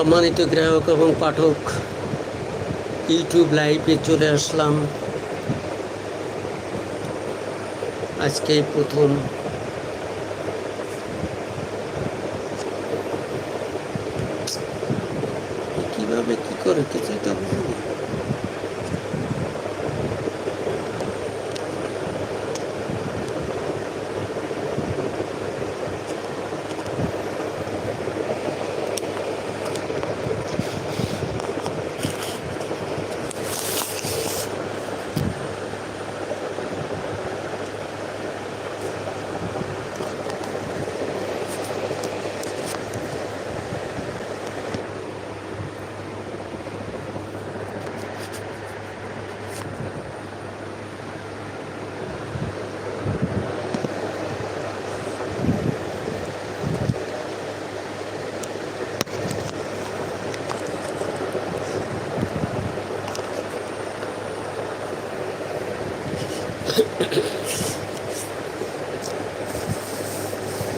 সম্মানিত গ্রাহক এবং পাঠক ইউটিউব লাইভে চলে আসলাম। আজকে প্রথম কীভাবে কি করে কিছুই তো বুঝিনি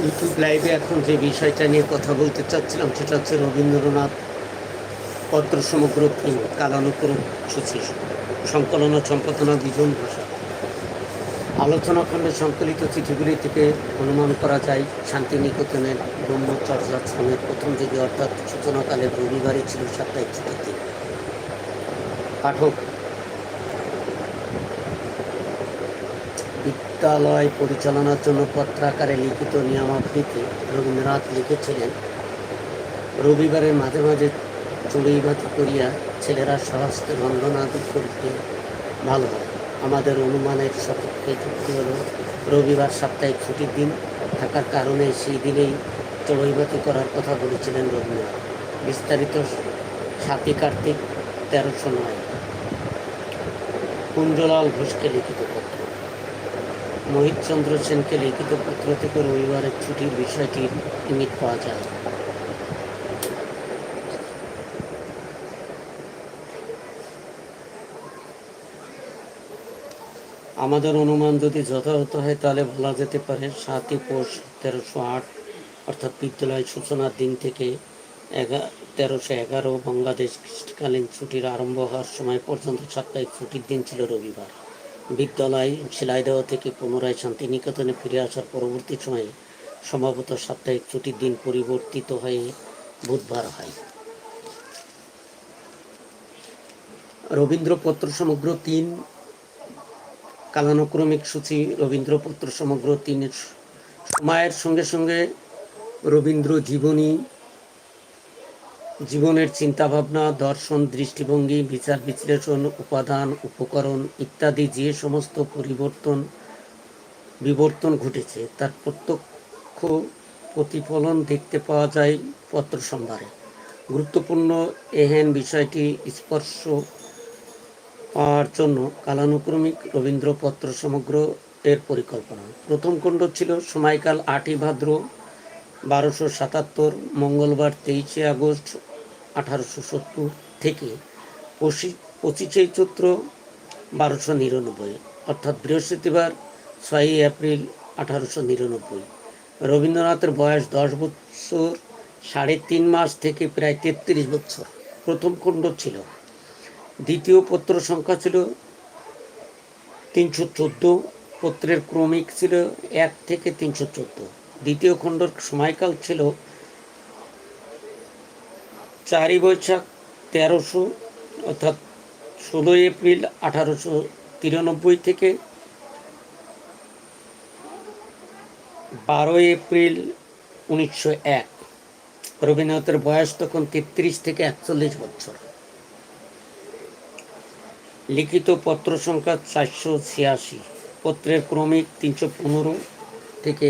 ইউটিউব লাইভে এখন যে বিষয়টা নিয়ে কথা বলতে চাচ্ছিলাম, সেটা হচ্ছে রবীন্দ্রনাথ পত্র সমগ্র তিন কালানুক্রম সূচি ও সম্পাদনা দুজন ভাষা। আলোচনা খণ্ডে সংকলিত চিঠিগুলি থেকে অনুমান করা যায় শান্তিনিকেতনের ব্রহ্মচর্যাশ্রমের প্রথম যুগে অর্থাৎ সূচনাকালে রবিবারই ছিল সাপ্তাহিক দিন। পাঠক বিদ্যালয় পরিচালনার জন্য পত্রাকারে লিখিত নিয়মাবলীতে রবীন্দ্রনাথ লিখেছিলেন, রবিবারের মাঝে মাঝে চড়ুইবাতি করিয়া ছেলেরা সহস্তে বন্ধনাদি করিতে ভালো হয়। আমাদের অনুমানের সপক্ষে যুক্তি হল, রবিবার সাপ্তাহিক ছুটির দিন থাকার কারণে সেই দিনেই চড়ুইবাতি করার কথা বলেছিলেন রবীন্দ্রনাথ। বিস্তারিত সাতই কার্তিক, তেরোশো নয়। কুঞ্জলাল ঘোষকে লিখিত পত্র মোহিতচন্দ্র সেনকে লিখিত পত্র থেকে রবিবারের ছুটির বিষয়টির ইঙ্গিত পাওয়া যায়। আমাদের অনুমান যদি যথাযথ হয়, তাহলে বলা যেতে পারে সাতই পৌষ তেরোশো আট, অর্থাৎ বিদ্যালয় সূচনার দিন থেকে এগা তেরোশো এগারো বাংলাদেশ গ্রীষ্মকালীন ছুটির আরম্ভ হওয়ার সময় পর্যন্ত সাপ্তাহিক ছুটির দিন ছিল রবিবার। বিদ্যালয় শিলাইদহ থেকে পুনরায় শান্তিনিকেতনে ফিরে আসার পরবর্তী সময়ে সম্ভবত সাপ্তাহিক ছুটির দিন পরিবর্তিত হয়ে বুধবার হয়। রবীন্দ্রপত্র সমগ্র তিন কালানুক্রমিক সূচি রবীন্দ্রপত্র সমগ্র তিনের সময়ের সঙ্গে সঙ্গে রবীন্দ্র জীবনী জীবনের চিন্তাভাবনা, দর্শন, দৃষ্টিভঙ্গি, বিচার বিশ্লেষণ, উপাদান, উপকরণ ইত্যাদি যে সমস্ত পরিবর্তন, বিবর্তন ঘটেছে, তার প্রত্যক্ষ প্রতিফলন দেখতে পাওয়া যায় পত্র সম্ভারে। গুরুত্বপূর্ণ এহেন বিষয়টি স্পর্শ পাওয়ার জন্য কালানুক্রমিক রবীন্দ্রপত্র সমগ্র এর পরিকল্পনা। প্রথম খণ্ড ছিল সময়কাল আটই ভাদ্র বারোশো সাতাত্তর, মঙ্গলবার তেইশে আগস্ট আঠারোশো সত্তর থেকে পঁচিশ চৈত্র বারোশো নিরানব্বই, অর্থাৎ বৃহস্পতিবার ছয়ই এপ্রিল আঠারোশো নিরানব্বই। রবীন্দ্রনাথের বয়স দশ বছর সাড়ে তিন মাস থেকে প্রায় তেত্রিশ বছর প্রথম খণ্ড ছিল। দ্বিতীয় পত্র সংখ্যা ছিল তিনশো চোদ্দ, পত্রের ক্রমিক ছিল এক থেকে তিনশো চোদ্দ। দ্বিতীয় খণ্ডর সময়কাল ছিল চারই বৈশাখ তেরোশো অর্থাৎ ষোলোই এপ্রিল আঠারোশো তিরানব্বই থেকে বারোই এপ্রিল উনিশশো এক। রবীন্দ্রনাথের বয়স তখন তেত্রিশ থেকে একচল্লিশ বছর। লিখিত পত্র সংখ্যা চারশো ছিয়াশি। পত্রের ক্রমিক তিনশো পনেরো থেকে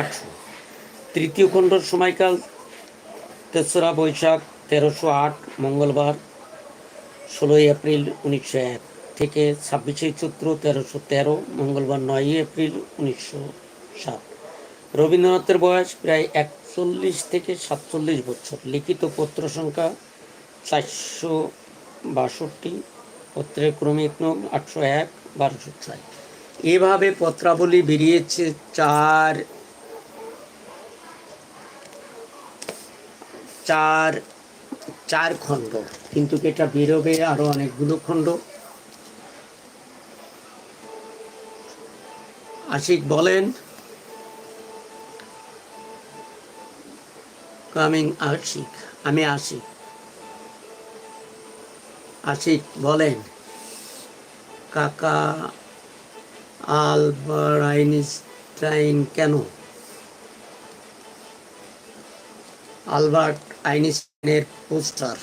আটশো। তৃতীয় খণ্ডর সময়কাল তেসরা বৈশাখ তেরোশো আট, মঙ্গলবার, ষোলোই এপ্রিল উনিশশো এক থেকে ছাব্বিশে চৈত্র তেরোশো তেরো, মঙ্গলবার, নয়ই এপ্রিল উনিশশো সাত। রবীন্দ্রনাথের বয়স প্রায় একচল্লিশ থেকে সাতচল্লিশ বছর। লিখিত পত্র সংখ্যা চারশো বাষট্টি, পত্রের ক্রমিক নং আটশো এক, বারোশো ছয়। এভাবে পত্রাবলী বেরিয়েছে চার চার চার খণ্ড। কিন্তু এটা বেরোবে আরও অনেকগুলো খণ্ড। আশিক বলেন, কামিং আশিক, আমি আশিক। আশিক বলেন, কাকা আলবার আইনস্টাইন কেন? আলবার্ট আইনস্টাইনের পোস্টার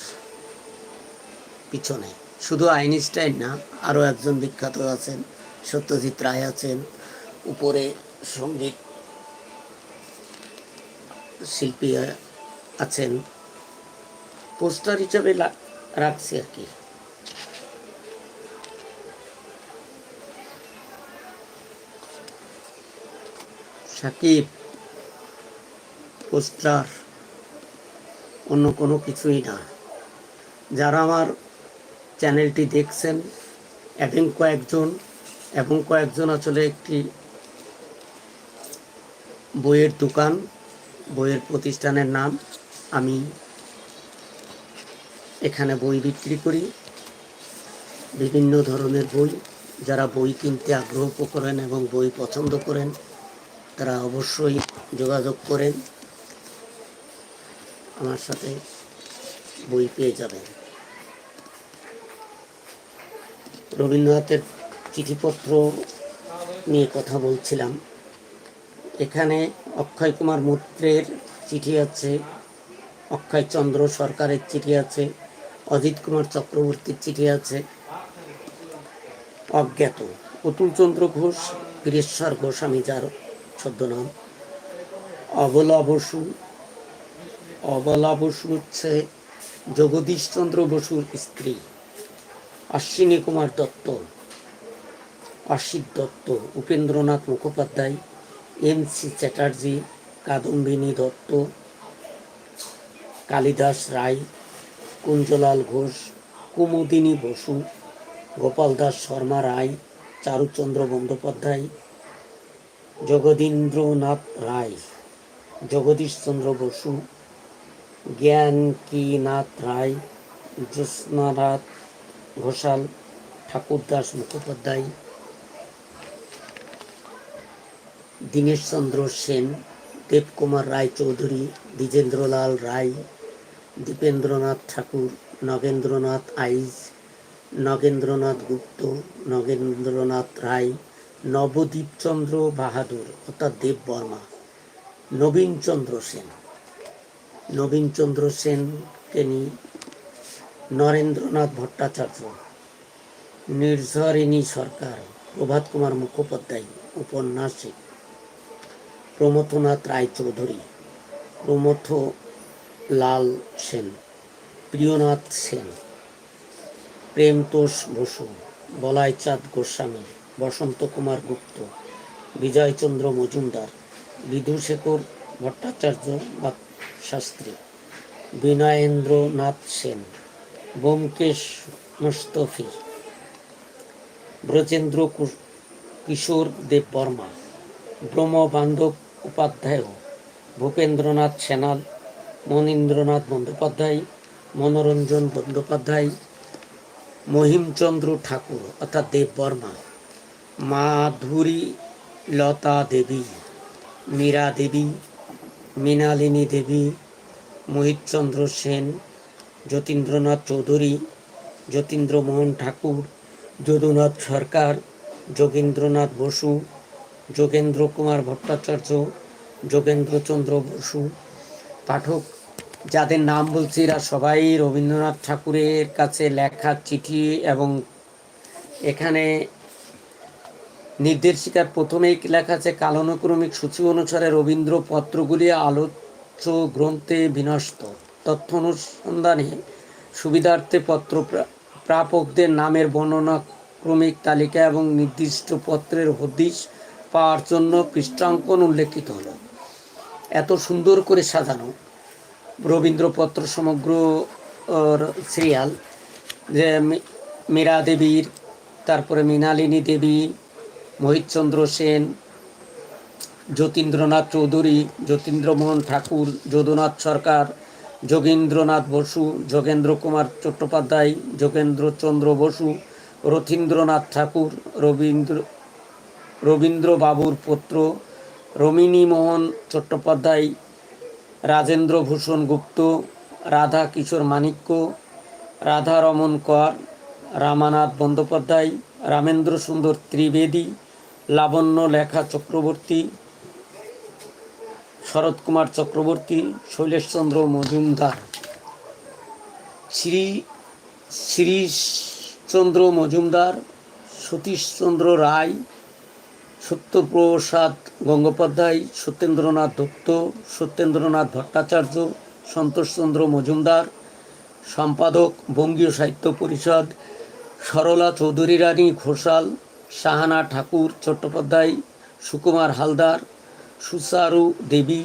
পিছনে। শুধু আইনস্টাইন না, আরও একজন বিখ্যাত আছেন, সত্যজিৎ রায় আছেন, উপরে সংগীত শিল্পী আছেন। পোস্টার হিসাবে রাখছি আর কি। সাকিব, পোস্টার। অন্য কোনো কিছুই না। যারা আমার চ্যানেলটি দেখছেন এবং কয়েকজন এবং কয়েকজন আসলে একটি বইয়ের দোকান, বইয়ের প্রতিষ্ঠানের নাম আমি এখানে বই বিক্রি করি। বিভিন্ন ধরনের বই, যারা বই কিনতে আগ্রহ করেন এবং বই পছন্দ করেন, তারা অবশ্যই যোগাযোগ করেন। আমার সাথে বই পেয়ে যাবেন। রবীন্দ্রনাথের চিঠিপত্র নিয়ে কথা বলছিলাম। এখানে অক্ষয় কুমার মৈত্রের চিঠি আছে, অক্ষয় চন্দ্র সরকারের চিঠি আছে, অজিত কুমার চক্রবর্তীর চিঠি আছে। অজ্ঞাত। অতুল চন্দ্র ঘোষ, বীরেশ্বর গোস্বামী যার ছদ্মনাম। অবলা বসু অবলা বসু হচ্ছে জগদীশ চন্দ্র বসুর স্ত্রী, অশ্বিনী কুমার দত্ত, অসিত দত্ত, উপেন্দ্রনাথ মুখোপাধ্যায়, এম সি চ্যাটার্জি, কাদম্বিনী দত্ত, কালিদাস রায়, কুঞ্জলাল ঘোষ, কুমুদিনী বসু গোপাল দাস শর্মা রায়, চারুচন্দ্র বন্দ্যোপাধ্যায়, জগদীন্দ্রনাথ রায়, জগদীশচন্দ্র বসু জ্ঞানকীনাথ রায় জ্যোৎস্নারাত ঘোষাল ঠাকুরদাস মুখোপাধ্যায়, দীনেশচন্দ্র সেন, দেবকুমার রায় চৌধুরী দ্বিজেন্দ্রলাল রায়, দীপেন্দ্রনাথ ঠাকুর, নগেন্দ্রনাথ আইজ, নগেন্দ্রনাথ গুপ্ত, নগেন্দ্রনাথ রায় নবদ্বীপচন্দ্র বাহাদুর, অর্থাৎ দেব বর্মা, নবীনচন্দ্র সেন। নবীনচন্দ্র সেনকে নিয়ে নরেন্দ্রনাথ ভট্টাচার্য, নির্ঝরিণী সরকার, প্রভাত কুমার মুখোপাধ্যায়, উপন্যাসিক, প্রমথনাথ রায়চৌধুরী, প্রমথ লাল সেন, প্রিয়নাথ সেন, প্রেমতোষ বসু, বলাইচাঁদ গোস্বামী, বসন্ত কুমার গুপ্ত, বিজয়চন্দ্র মজুমদার, বিধুশেখর ভট্টাচার্য বা শাস্ত্রী। বিনয়েন্দ্রনাথ সেন, ব্যোমকেশ মুস্তফি, ব্রজেন্দ্র কিশোর দেব বর্মা, ব্রহ্মবান্ধব উপাধ্যায়, ভূপেন্দ্রনাথ সেনাল, মনীন্দ্রনাথ বন্দ্যোপাধ্যায়, মনোরঞ্জন বন্দ্যোপাধ্যায়, মহিমচন্দ্র ঠাকুর অর্থাৎ দেব বর্মা মাধুরী লতা দেবী, মীরা দেবী মৃণালিনী দেবী, মোহিতচন্দ্র সেন, যতীন্দ্রনাথ চৌধুরী, যতীন্দ্রমোহন ঠাকুর, যদুনাথ সরকার, যোগেন্দ্রনাথ বসু যোগেন্দ্র কুমার ভট্টাচার্য, যোগেন্দ্রচন্দ্র বসু। পাঠক, যাদের নাম বলছি এরা সবাই রবীন্দ্রনাথ ঠাকুরের কাছে লেখা চিঠি এবং এখানে নির্দেশিকার প্রথমেই লেখা আছে কালানুক্রমিক সূচি অনুসারে রবীন্দ্র পত্রগুলি আলোচ্য গ্রন্থে বিনষ্ট তথ্য অনুসন্ধানে সুবিধার্থে পত্র প্রাপকদের নামের বর্ণনা, ক্রমিক তালিকা এবং নির্দিষ্ট পত্রের হদিশ পাওয়ার জন্য পৃষ্ঠাঙ্কন উল্লেখিত হলো। এত সুন্দর করে সাজানো রবীন্দ্রপত্র সমগ্র সিরিয়াল, যে মীরা দেবীর, তারপরে মৃণালিনী দেবী মোহিতচন্দ্র সেন, যতীন্দ্রনাথ চৌধুরী, যতীন্দ্রমোহন ঠাকুর, যদুনাথ সরকার, যোগীন্দ্রনাথ বসু যোগেন্দ্র কুমার চট্টোপাধ্যায়, যোগেন্দ্রচন্দ্র বসু, রথীন্দ্রনাথ ঠাকুর, রবীন্দ্র, রবীন্দ্রবাবুর পুত্র, রমিনীমোহন চট্টোপাধ্যায় রাজেন্দ্র ভূষণ গুপ্ত রাধা কিশোর মাণিক্য রাধা রমন কর, রামানাথ বন্দ্যোপাধ্যায় রামেন্দ্র সুন্দর ত্রিবেদী লাবণ্য লেখা চক্রবর্তী, শরৎ কুমার চক্রবর্তী, শৈলেশচন্দ্র মজুমদার। শ্রী শ্রীশচন্দ্র মজুমদার, সতীশচন্দ্র রায়, সত্যপ্রসাদ গঙ্গোপাধ্যায়, সত্যেন্দ্রনাথ দত্ত, সত্যেন্দ্রনাথ ভট্টাচার্য, সন্তোষচন্দ্র মজুমদার, সম্পাদক বঙ্গীয় সাহিত্য পরিষদ, সরলা চৌধুরী রানী ঘোষাল শাহানা ঠাকুর চট্টোপাধ্যায়, সুকুমার হালদার, সুচারু দেবী,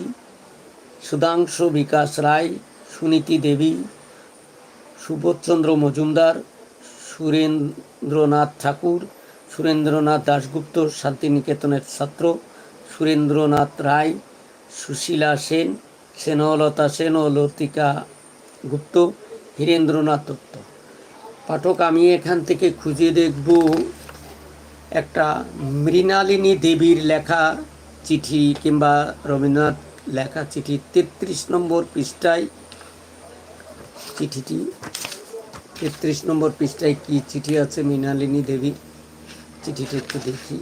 সুধাংশু বিকাশ রায়, সুনীতি দেবী, সুবোধচন্দ্র মজুমদার, সুরেন্দ্রনাথ ঠাকুর, সুরেন্দ্রনাথ দাশগুপ্ত, শান্তিনিকেতনের ছাত্র, সুরেন্দ্রনাথ রায়, সুশীলা সেন, সেনলতা সেন ও লতিকা গুপ্ত, হীরেন্দ্রনাথ দত্ত। পাঠক, আমি এখান থেকে খুঁজে দেখব একটা মৃণালিনী দেবীর লেখা চিঠি কিংবা রবীন্দ্রনাথ লেখা চিঠি তেত্রিশ নম্বর পৃষ্ঠায় চিঠিটি। তেত্রিশ নম্বর পৃষ্ঠায় কি চিঠি আছে মৃণালিনী দেবী? চিঠিটা একটু দেখি।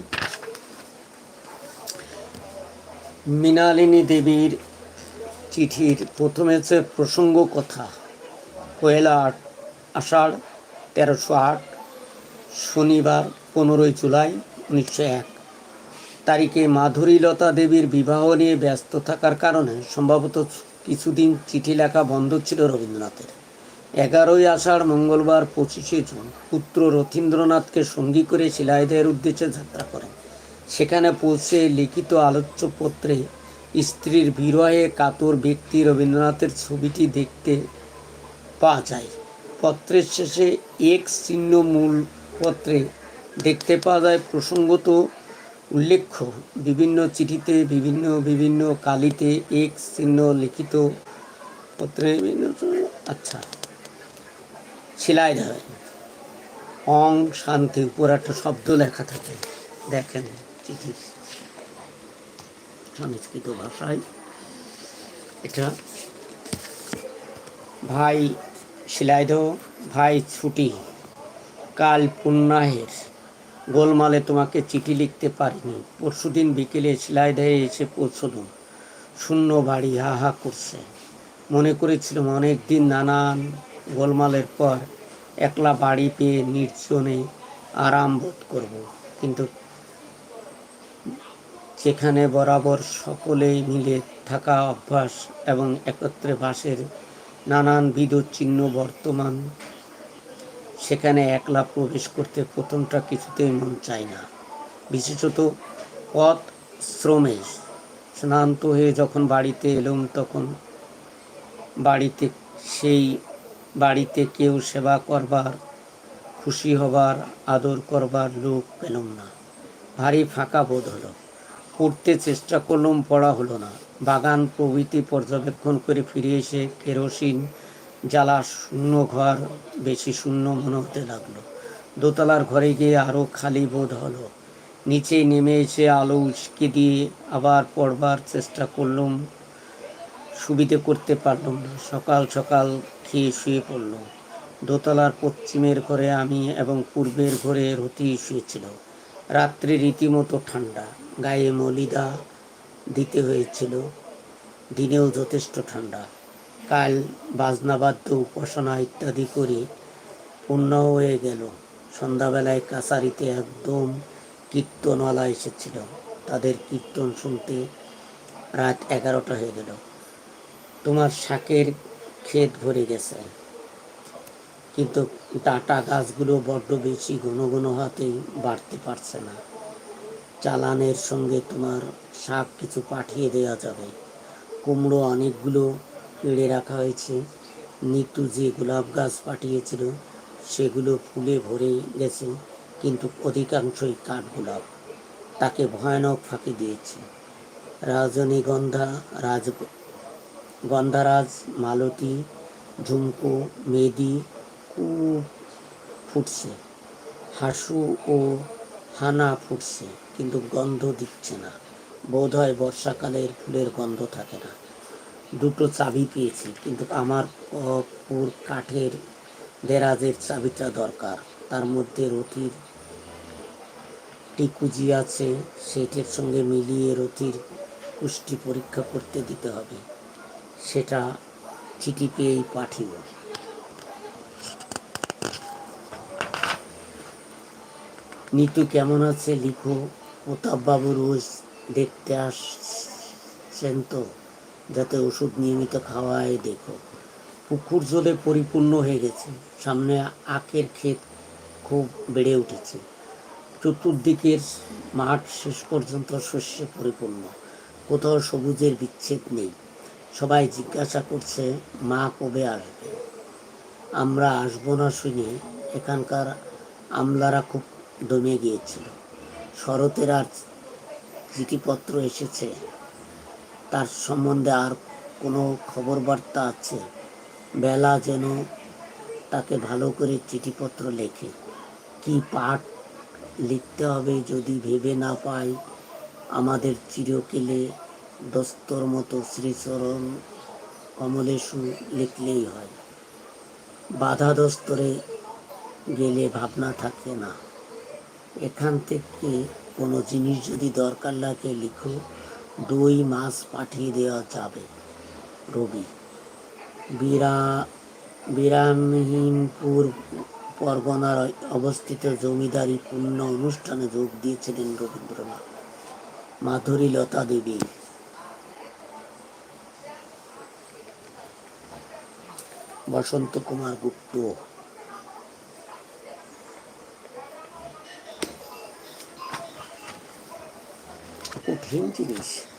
মৃণালিনী দেবীর চিঠির প্রথমে হচ্ছে প্রসঙ্গ কথা। পয়লা আষাঢ় তেরোশো আট, শনিবার পনেরোই জুলাই উনিশশো এক। তারিখে মাধুরীলতা দেবীর বিবাহ নিয়ে ব্যস্ত থাকার কারণে সম্ভবত কিছুদিন চিঠি লেখা বন্ধ ছিল রবীন্দ্রনাথের। এগারোই আষাঢ় মঙ্গলবার পঁচিশে জুন পুত্র রথীন্দ্রনাথকে সঙ্গী করে শিলাইদের উদ্দেশ্যে যাত্রা করেন। সেখানে পৌঁছে লিখিত আলোচ্যপত্রে স্ত্রীর বিরহে কাতর ব্যক্তি রবীন্দ্রনাথের ছবিটি দেখতে পাওয়া যায়। পত্রের শেষে এক চিহ্ন মূল পত্রে দেখতে পাওয়া যায় প্রসঙ্গত উল্লেখ্য, বিভিন্ন চিঠিতে বিভিন্ন বিভিন্ন কালিতে এক চিহ্ন লিখিত পত্রে বিভিন্ন আচ্ছা সেলাই ধরে অং শান্তি উপর একটা শব্দ লেখা থাকে। দেখেন চিঠি। সংস্কৃত ভাষায়। এটা ভাই শিলাইদ ভাই ছুটি, কাল পুণ্যাহের গোলমালে তোমাকে চিঠি লিখতে পারিনি। পরশুদিন বিকেলে শিলাইদায় এসে পৌঁছলুম শূন্য বাড়ি হা হা করছে। মনে করেছিলাম অনেক দিন নানান গোলমালের পর একলা বাড়ি পেয়ে নির্জনে আরাম বোধ করব। কিন্তু যেখানে বরাবর সকলেই মিলে থাকা অভ্যাস এবং একত্রে বাসের নানানবিধ চিহ্ন বর্তমান সেখানে একলা প্রবেশ করতে প্রথমটা কিছুতেই মন চায় না। বিশেষত পথ শ্রমে। স্নান্ত হয়ে যখন বাড়িতে এলুম, তখন বাড়িতে সেই বাড়িতে কেউ সেবা করবার, খুশি হবার, আদর করবার লোক পেলাম না। ভারী ফাঁকা বোধ হলো। পড়তে চেষ্টা করলাম, পড়া হলো না। বাগান প্রভৃতি পর্যবেক্ষণ করে ফিরে এসে কেরোসিন জ্বালা শূন্য ঘর বেশি শূন্য মনে হতে লাগল। দোতলার ঘরে গিয়ে আরও খালি বোধ হলো। নিচে নেমে এসে আলো উস্কে দিয়ে আবার পড়বার চেষ্টা করলাম, সুবিধে করতে পারলাম না। সকাল সকাল খেয়ে শুয়ে পড়লাম। দোতলার পশ্চিমের ঘরে আমি এবং পূর্বের ঘরে রতি শুয়েছিল। রাত্রে রীতিমতো ঠান্ডা, গায়ে মলিদা দিতে হয়েছিল। দিনেও যথেষ্ট ঠান্ডা। কাল বাজনাবাদ্য উপাসনা ইত্যাদি করে পূর্ণ হয়ে গেল। সন্ধ্যাবেলায় কাছারিতে একদম কীর্তনওয়ালা এসেছিল। তাদের কীর্তন শুনতে রাত এগারোটা হয়ে গেল। তোমার শাকের ক্ষেত ভরে গেছে। কিন্তু ডাটা গাছগুলো বড্ড বেশি ঘন ঘন হাতেই বাড়তে পারছে না। চালানের সঙ্গে তোমার শাক কিছু পাঠিয়ে দেওয়া যাবে। কুমড়ো অনেকগুলো পেড়ে রাখা হয়েছে। নিতু যে গোলাপ গাছ পাঠিয়েছিল, সেগুলো ফুলে ভরে গেছে, কিন্তু অধিকাংশই কাঠগোলাপ তাকে ভয়ানক ফাঁকি দিয়েছে। রজনীগন্ধা, রাজ, গন্ধারাজ, মালতী, ঝুমকো মেদি খুব ফুটছে। হাসু ও হানা ফুটছে, কিন্তু গন্ধ দিচ্ছে না। বোধ হয় বর্ষাকালের ফুলের গন্ধ থাকে না। দুটো চাবি পেয়েছি, কিন্তু আমার কপুর কাঠের দেরাজের চাবিটা দরকার। তার মধ্যে রতির টিকুজি আছে, সেটের সঙ্গে মিলিয়ে রতির পুষ্টি পরীক্ষা করতে দিতে হবে। সেটা চিঠি পেয়েই পাঠিব নিতু কেমন আছে? লিখো। প্রতাপবাবু রোজ দেখতে আসছেন তো? যাতে ওষুধ নিয়মিত খাওয়ায়, দেখো। পুকুর জলে পরিপূর্ণ হয়ে গেছে। সামনে আখের ক্ষেত খুব বেড়ে উঠেছে। চতুর্দিকের মাঠ শেষ পর্যন্ত শস্যে পরিপূর্ণ। কোথাও সবুজের বিচ্ছেদ নেই। সবাই জিজ্ঞাসা করছে, মা কবে আসবে? আমরা আসব না শুনে এখানকার আমলারা খুব দমে গিয়েছিল। শরতের আর চিঠিপত্র এসেছে। তার সম্বন্ধে আর কোনো খবর বার্তা আছে? বেলা যেন তাকে ভালো করে চিঠিপত্র লেখে। কি পাঠ লিখতে হবে যদি ভেবে না পাই? আমাদের চিরকেলে দস্তর মতো শ্রীচরণ কমলেশু লিখলেই হয়। বাধা দস্তরে গেলে ভাবনা থাকে না। এখান থেকে কোনো জিনিস যদি দরকার লাগে লিখো। দুই মাস পাঠিয়ে দেওয়া যাবে, রবি। বিরা, বিরামহীনপুর পরগনার অবস্থিত জমিদারি পূর্ণ অনুষ্ঠানে যোগ দিয়েছিলেন রবীন্দ্রনাথ। মাধুরী লতা দেবী। বসন্ত কুমার গুপ্ত। কঠিন জিনিস